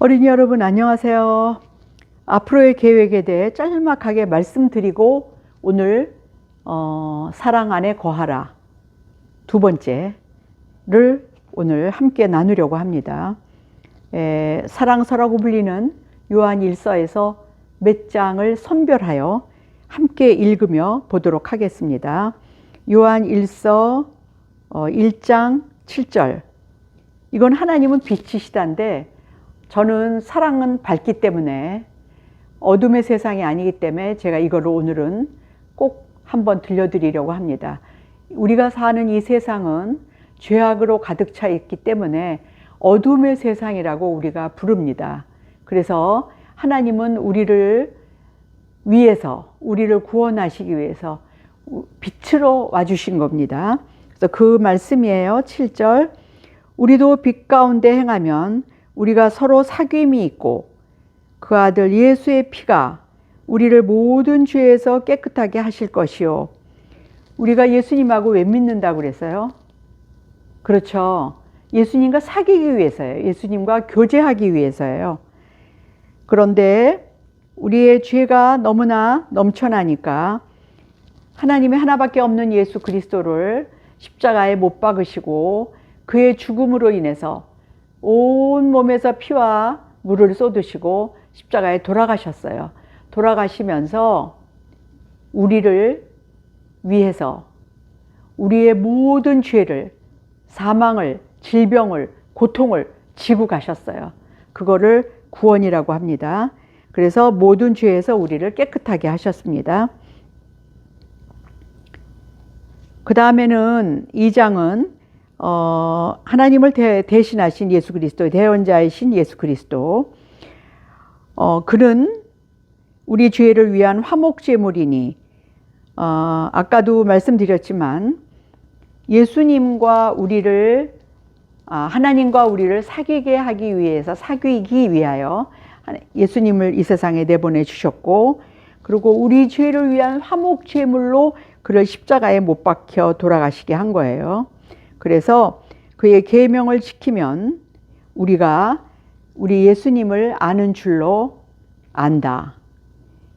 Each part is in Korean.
어린이 여러분 안녕하세요. 앞으로의 계획에 대해 짤막하게 말씀드리고 오늘 어, 사랑 안에 거하라 두 번째를 오늘 함께 나누려고 합니다. 에, 사랑서라고 불리는 요한 일서에서 몇 장을 선별하여 함께 읽으며 보도록 하겠습니다. 요한 일서 어, 1장 7절 이건 하나님은 빛이시다인데 저는 사랑은 밝기 때문에 어둠의 세상이 아니기 때문에 제가 이거를 오늘은 꼭 한번 들려드리려고 합니다. 우리가 사는 이 세상은 죄악으로 가득 차 있기 때문에 어둠의 세상이라고 우리가 부릅니다. 그래서 하나님은 우리를 위해서, 우리를 구원하시기 위해서 빛으로 와주신 겁니다. 그래서 그 말씀이에요. 7절. 우리도 빛 가운데 행하면 우리가 서로 사귐이 있고 그 아들 예수의 피가 우리를 모든 죄에서 깨끗하게 하실 것이요. 우리가 예수님하고 왜 믿는다고 그랬어요? 그렇죠. 예수님과 사귀기 위해서예요. 예수님과 교제하기 위해서예요. 그런데 우리의 죄가 너무나 넘쳐나니까 하나님의 하나밖에 없는 예수 그리스도를 십자가에 못 박으시고 그의 죽음으로 인해서 온 몸에서 피와 물을 쏟으시고 십자가에 돌아가셨어요. 돌아가시면서 우리를 위해서 우리의 모든 죄를 사망을 질병을 고통을 지고 가셨어요. 그거를 구원이라고 합니다. 그래서 모든 죄에서 우리를 깨끗하게 하셨습니다. 그 다음에는 이 장은 어, 하나님을 대, 대신하신 예수 그리스도, 대원자이신 예수 그리스도. 어, 그는 우리 죄를 위한 화목제물이니, 어, 아까도 말씀드렸지만, 예수님과 우리를, 아, 하나님과 우리를 사귀게 하기 위해서, 사귀기 위하여 예수님을 이 세상에 내보내 주셨고, 그리고 우리 죄를 위한 화목제물로 그를 십자가에 못 박혀 돌아가시게 한 거예요. 그래서 그의 계명을 지키면 우리가 우리 예수님을 아는 줄로 안다.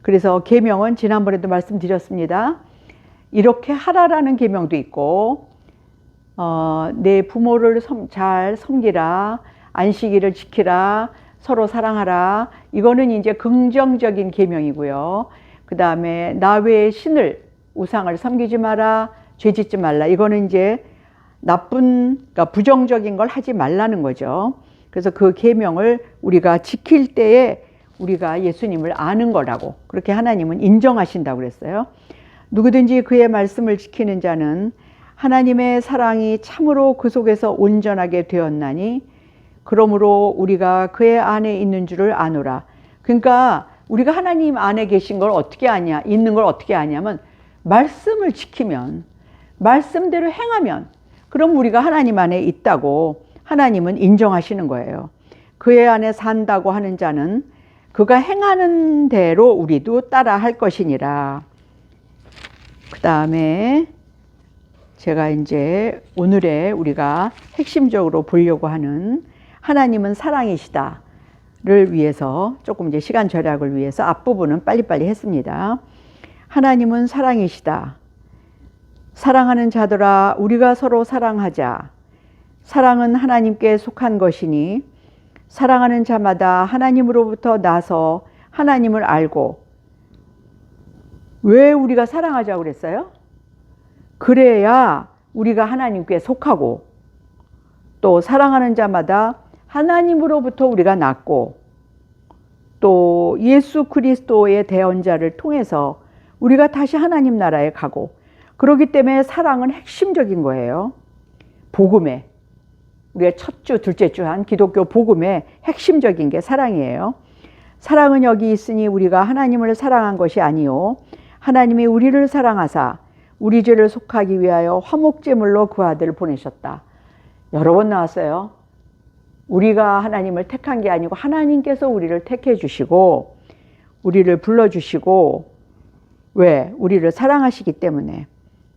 그래서 계명은 지난번에도 말씀드렸습니다. 이렇게 하라라는 계명도 있고 어, 내 부모를 섬, 잘 섬기라, 안식일을 지키라, 서로 사랑하라. 이거는 이제 긍정적인 계명이고요. 그 다음에 나 외의 신을 우상을 섬기지 마라, 죄짓지 말라. 이거는 이제 나쁜 그러니까 부정적인 걸 하지 말라는 거죠. 그래서 그 계명을 우리가 지킬 때에 우리가 예수님을 아는 거라고 그렇게 하나님은 인정하신다고 그랬어요. 누구든지 그의 말씀을 지키는 자는 하나님의 사랑이 참으로 그 속에서 온전하게 되었나니 그러므로 우리가 그의 안에 있는 줄을 아노라. 그러니까 우리가 하나님 안에 계신 걸 어떻게 아냐, 있는 걸 어떻게 아냐면 말씀을 지키면 말씀대로 행하면 그럼 우리가 하나님 안에 있다고 하나님은 인정하시는 거예요. 그의 안에 산다고 하는 자는 그가 행하는 대로 우리도 따라 할 것이니라. 그 다음에 제가 이제 오늘의 우리가 핵심적으로 보려고 하는 하나님은 사랑이시다를 위해서 조금 이제 시간 절약을 위해서 앞부분은 빨리빨리 했습니다. 하나님은 사랑이시다. 사랑하는 자들아 우리가 서로 사랑하자. 사랑은 하나님께 속한 것이니 사랑하는 자마다 하나님으로부터 나서 하나님을 알고 왜 우리가 사랑하자고 그랬어요? 그래야 우리가 하나님께 속하고 또 사랑하는 자마다 하나님으로부터 우리가 낳고 또 예수 그리스도의 대언자를 통해서 우리가 다시 하나님 나라에 가고 그렇기 때문에 사랑은 핵심적인 거예요. 복음에 우리의 첫 주, 둘째 주 한 기독교 복음의 핵심적인 게 사랑이에요. 사랑은 여기 있으니 우리가 하나님을 사랑한 것이 아니요 하나님이 우리를 사랑하사 우리 죄를 속하기 위하여 화목제물로 그 아들을 보내셨다. 여러 번 나왔어요. 우리가 하나님을 택한 게 아니고 하나님께서 우리를 택해 주시고 우리를 불러 주시고 왜? 우리를 사랑하시기 때문에.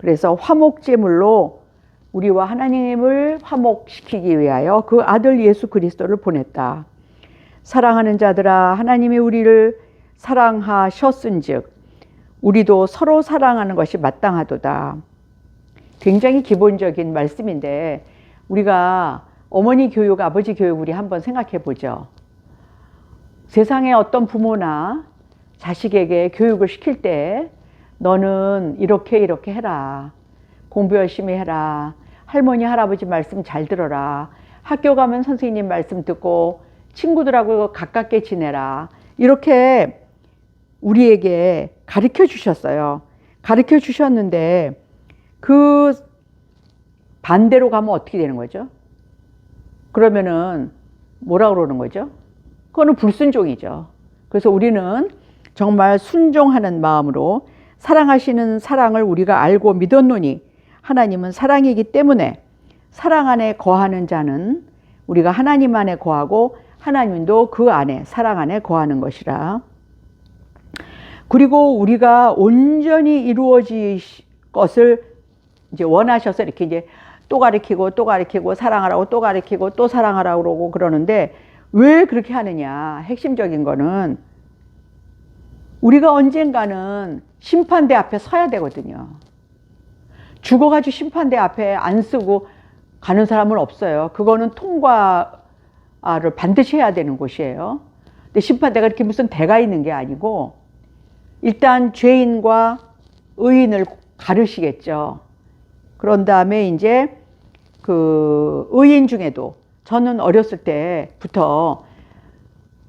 그래서 화목제물로 우리와 하나님을 화목시키기 위하여 그 아들 예수 그리스도를 보냈다. 사랑하는 자들아 하나님이 우리를 사랑하셨은즉 우리도 서로 사랑하는 것이 마땅하도다. 굉장히 기본적인 말씀인데 우리가 어머니 교육, 아버지 교육 우리 한번 생각해 보죠. 세상의 어떤 부모나 자식에게 교육을 시킬 때 너는 이렇게 이렇게 해라. 공부 열심히 해라. 할머니, 할아버지 말씀 잘 들어라. 학교 가면 선생님 말씀 듣고 친구들하고 가깝게 지내라. 이렇게 우리에게 가르쳐 주셨어요. 가르쳐 주셨는데 그 반대로 가면 어떻게 되는 거죠? 그러면은 뭐라 그러는 거죠? 그거는 불순종이죠. 그래서 우리는 정말 순종하는 마음으로 사랑하시는 사랑을 우리가 알고 믿었노니 하나님은 사랑이기 때문에 사랑 안에 거하는 자는 우리가 하나님 안에 거하고 하나님도 그 안에 사랑 안에 거하는 것이라. 그리고 우리가 온전히 이루어질 것을 이제 원하셔서 이렇게 이제 또 가리키고 또 가리키고 사랑하라고 또 가리키고 또 사랑하라고 그러고 그러는데 왜 그렇게 하느냐? 핵심적인 거는 우리가 언젠가는 심판대 앞에 서야 되거든요. 죽어가지고 심판대 앞에 안 쓰고 가는 사람은 없어요. 그거는 통과를 반드시 해야 되는 곳이에요. 근데 심판대가 이렇게 무슨 대가 있는 게 아니고 일단 죄인과 의인을 가르시겠죠. 그런 다음에 이제 그 의인 중에도 저는 어렸을 때부터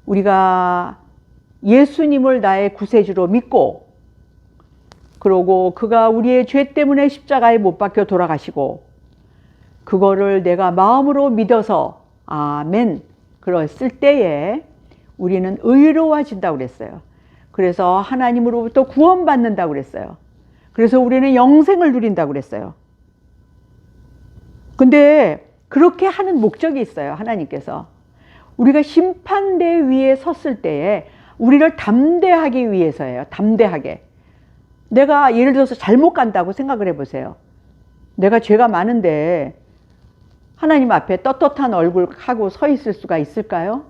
우리가 예수님을 나의 구세주로 믿고 그러고 그가 우리의 죄 때문에 십자가에 못 박혀 돌아가시고 그거를 내가 마음으로 믿어서 아멘 그랬을 때에 우리는 의로워진다고 그랬어요. 그래서 하나님으로부터 구원받는다고 그랬어요. 그래서 우리는 영생을 누린다고 그랬어요. 근데 그렇게 하는 목적이 있어요. 하나님께서. 우리가 심판대 위에 섰을 때에 우리를 담대하기 위해서예요. 담대하게. 내가 예를 들어서 잘못 간다고 생각을 해보세요. 내가 죄가 많은데 하나님 앞에 떳떳한 얼굴 하고 서 있을 수가 있을까요?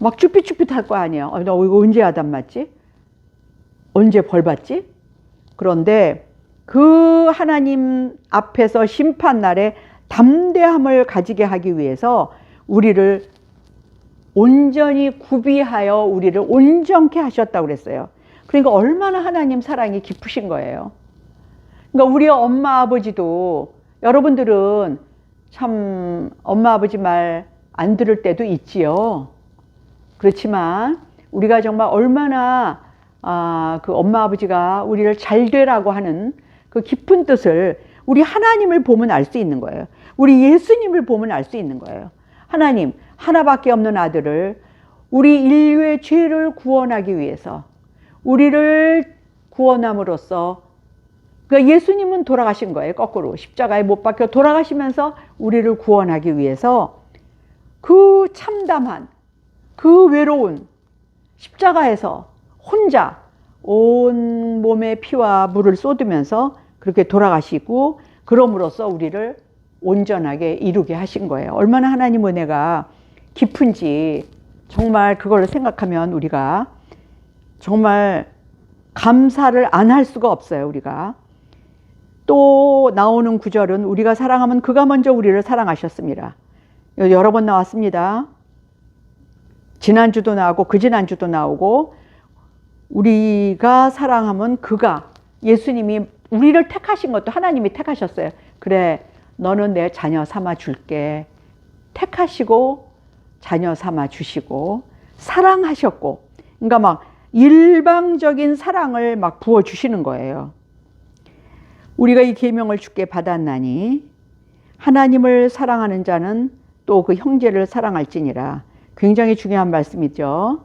막 쭈삣쭈삣할 거 아니에요. 어, 나 이거 언제 아담 맞지? 언제 벌 받지? 그런데 그 하나님 앞에서 심판 날에 담대함을 가지게 하기 위해서 우리를 온전히 구비하여 우리를 온전케 하셨다고 그랬어요. 그러니까 얼마나 하나님 사랑이 깊으신 거예요. 그러니까 우리 엄마 아버지도 여러분들은 참 엄마 아버지 말 안 들을 때도 있지요. 그렇지만 우리가 정말 얼마나 아, 그 엄마 아버지가 우리를 잘 되라고 하는 그 깊은 뜻을 우리 하나님을 보면 알 수 있는 거예요. 우리 예수님을 보면 알 수 있는 거예요. 하나님, 하나밖에 없는 아들을 우리 인류의 죄를 구원하기 위해서 우리를 구원함으로써 그러니까 예수님은 돌아가신 거예요. 거꾸로 십자가에 못 박혀 돌아가시면서 우리를 구원하기 위해서 그 참담한 그 외로운 십자가에서 혼자 온 몸에 피와 물을 쏟으면서 그렇게 돌아가시고 그럼으로써 우리를 온전하게 이루게 하신 거예요. 얼마나 하나님 은혜가 깊은지 정말 그걸 생각하면 우리가 정말 감사를 안 할 수가 없어요, 우리가. 또 나오는 구절은 우리가 사랑하면 그가 먼저 우리를 사랑하셨습니다. 여러 번 나왔습니다. 지난주도 나오고 그 지난주도 나오고 우리가 사랑하면 그가 예수님이 우리를 택하신 것도 하나님이 택하셨어요. 그래, 너는 내 자녀 삼아 줄게. 택하시고 자녀 삼아 주시고 사랑하셨고, 그러니까 막 일방적인 사랑을 막 부어 주시는 거예요. 우리가 이 계명을 주께 받았나니 하나님을 사랑하는 자는 또 그 형제를 사랑할지니라. 굉장히 중요한 말씀이죠.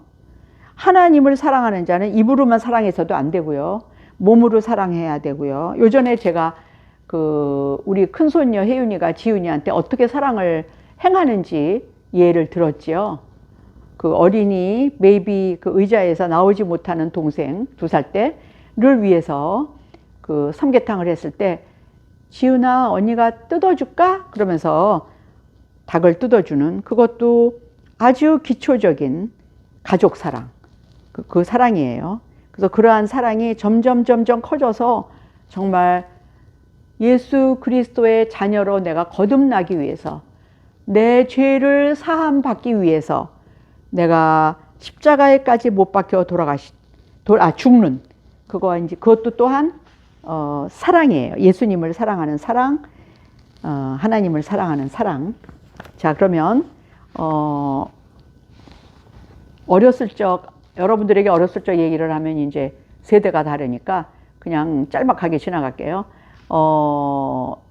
하나님을 사랑하는 자는 입으로만 사랑해서도 안 되고요. 몸으로 사랑해야 되고요. 요전에 제가 그 우리 큰 손녀 혜윤이가 지윤이한테 어떻게 사랑을 행하는지 예를 들었지요. 그 어린이 메이비 그 의자에서 나오지 못하는 동생 두 살 때를 위해서 그 삼계탕을 했을 때 지윤아 언니가 뜯어줄까? 그러면서 닭을 뜯어주는 그것도 아주 기초적인 가족 사랑, 그, 그 사랑이에요. 그래서 그러한 사랑이 점점 점점 커져서 정말 예수 그리스도의 자녀로 내가 거듭나기 위해서 내 죄를 사함 받기 위해서 내가 십자가에까지 못 박혀 돌아가시 돌, 아 죽는 그거 이제 그것도 또한 어, 사랑이에요. 예수님을 사랑하는 사랑, 어, 하나님을 사랑하는 사랑. 자 그러면 어, 어렸을 적 여러분들에게 어렸을 적 얘기를 하면 이제 세대가 다르니까 그냥 짤막하게 지나갈게요. 어,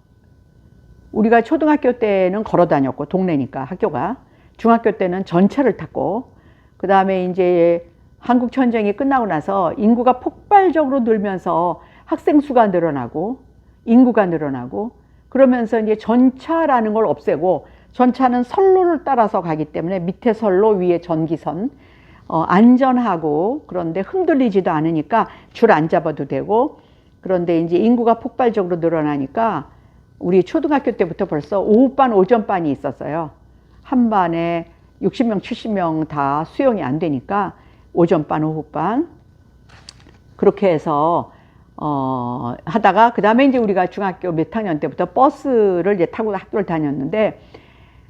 우리가 초등학교 때는 걸어 다녔고 동네니까 학교가. 중학교 때는 전철을 탔고 그 다음에 이제 한국 전쟁이 끝나고 나서 인구가 폭발적으로 늘면서 학생 수가 늘어나고 인구가 늘어나고 그러면서 이제 전차라는 걸 없애고 전차는 선로를 따라서 가기 때문에 밑에 선로 위에 전기선 어, 안전하고 그런데 흔들리지도 않으니까 줄 안 잡아도 되고 그런데 이제 인구가 폭발적으로 늘어나니까 우리 초등학교 때부터 벌써 오후반 오전반이 있었어요. 한 반에 60명, 70명 다 수용이 안 되니까 오전반, 오후반 그렇게 해서 어, 하다가 그 다음에 이제 우리가 중학교 몇 학년 때부터 버스를 이제 타고 학교를 다녔는데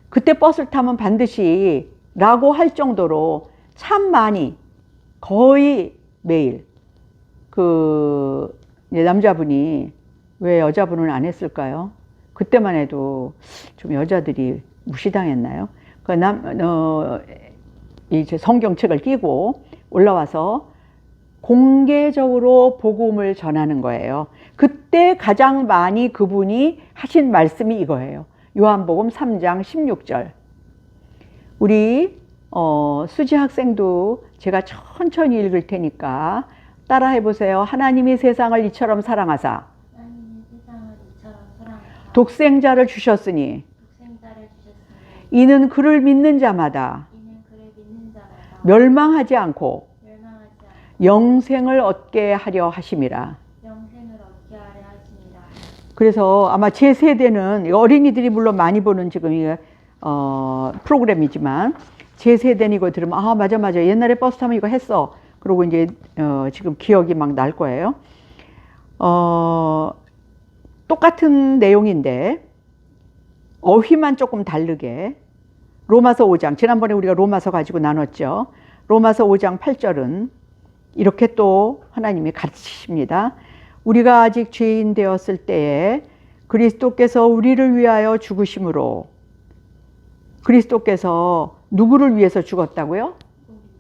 그때 버스를 타면 반드시 라고 할 정도로 참 많이 거의 매일 그 남자분이 왜 여자분은 안 했을까요? 그때만 해도 좀 여자들이 무시당했나요? 그 남, 어, 이제 성경책을 끼고 올라와서 공개적으로 복음을 전하는 거예요. 그때 가장 많이 그분이 하신 말씀이 이거예요. 요한복음 3장 16절. 우리 어, 수지 학생도 제가 천천히 읽을 테니까 따라해 보세요. 하나님이 세상을 이처럼 사랑하사 하나님이 세상을 이처럼 사랑하사 독생자를 주셨으니 이는 그를 믿는 자마다 멸망하지 않고. 영생을 얻게 하려 하심이라 그래서 아마 제 세대는 어린이들이 물론 많이 보는 지금 이 어, 프로그램이지만 제 세대는 이거 들으면 아 맞아 맞아 옛날에 버스 타면 이거 했어. 그러고 이제 어, 지금 기억이 막 날 거예요. 어, 똑같은 내용인데 어휘만 조금 다르게 로마서 5장 지난번에 우리가 로마서 가지고 나눴죠. 로마서 5장 8절은 이렇게 또 하나님이 가르치십니다. 우리가 아직 죄인 되었을 때에 그리스도께서 우리를 위하여 죽으심으로 그리스도께서 누구를 위해서 죽었다고요?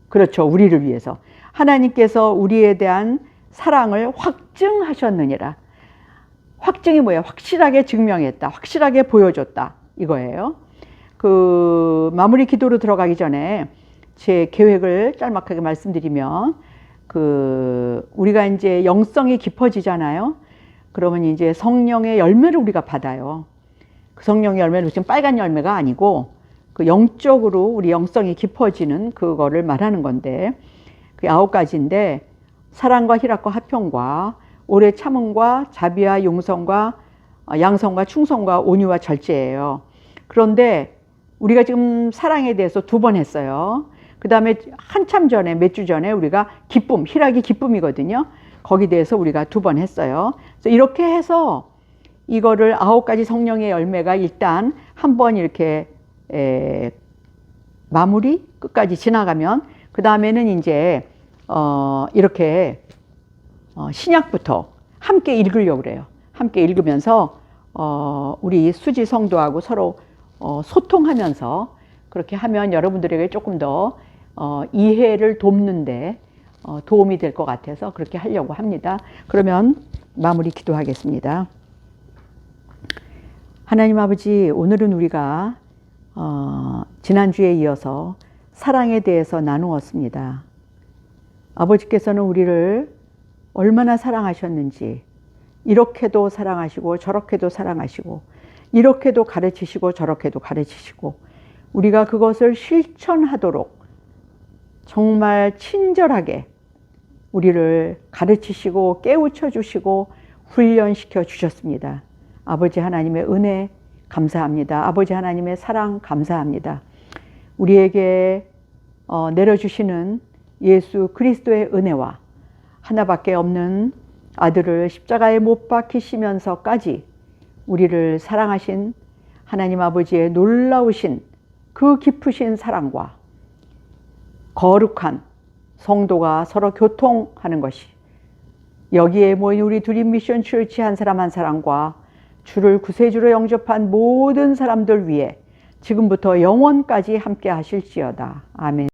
그렇죠. 우리를 위해서. 하나님께서 우리에 대한 사랑을 확증하셨느니라. 확증이 뭐예요? 확실하게 증명했다. 확실하게 보여줬다. 이거예요. 그 마무리 기도로 들어가기 전에 제 계획을 짤막하게 말씀드리면 그 우리가 이제 영성이 깊어지잖아요. 그러면 이제 성령의 열매를 우리가 받아요. 그 성령의 열매는 지금 빨간 열매가 아니고 그 영적으로 우리 영성이 깊어지는 그거를 말하는 건데 그 아홉 가지인데 사랑과 희락과 화평과 오래 참음과 자비와 용성과 어, 양성과 충성과 온유와 절제예요. 그런데 우리가 지금 사랑에 대해서 두 번 했어요. 그 다음에 한참 전에 몇 주 전에 우리가 기쁨, 희락이 기쁨이거든요. 거기 대해서 우리가 두 번 했어요. 그래서 이렇게 해서 이거를 아홉 가지 성령의 열매가 일단 한 번 이렇게 에, 마무리 끝까지 지나가면 그 다음에는 이제 어, 이렇게 어, 신약부터 함께 읽으려고 그래요. 함께 읽으면서 어, 우리 수지 성도하고 서로 어, 소통하면서 그렇게 하면 여러분들에게 조금 더 어, 이해를 돕는데 어, 도움이 될 것 같아서 그렇게 하려고 합니다. 그러면 마무리 기도하겠습니다. 하나님 아버지, 오늘은 우리가 어, 지난주에 이어서 사랑에 대해서 나누었습니다. 아버지께서는 우리를 얼마나 사랑하셨는지, 이렇게도 사랑하시고, 저렇게도 사랑하시고, 이렇게도 가르치시고, 저렇게도 가르치시고, 우리가 그것을 실천하도록 정말 친절하게 우리를 가르치시고, 깨우쳐 주시고, 훈련시켜 주셨습니다. 아버지 하나님의 은혜 감사합니다. 아버지 하나님의 사랑 감사합니다. 우리에게 어, 내려주시는 예수 그리스도의 은혜와 하나밖에 없는 아들을 십자가에 못 박히시면서까지 우리를 사랑하신 하나님 아버지의 놀라우신 그 깊으신 사랑과 거룩한 성도가 서로 교통하는 것이 여기에 모인 우리 두림 미션 출치 한 사람 한 사람과 주를 구세주로 영접한 모든 사람들 위해 지금부터 영원까지 함께 하실지어다. 아멘.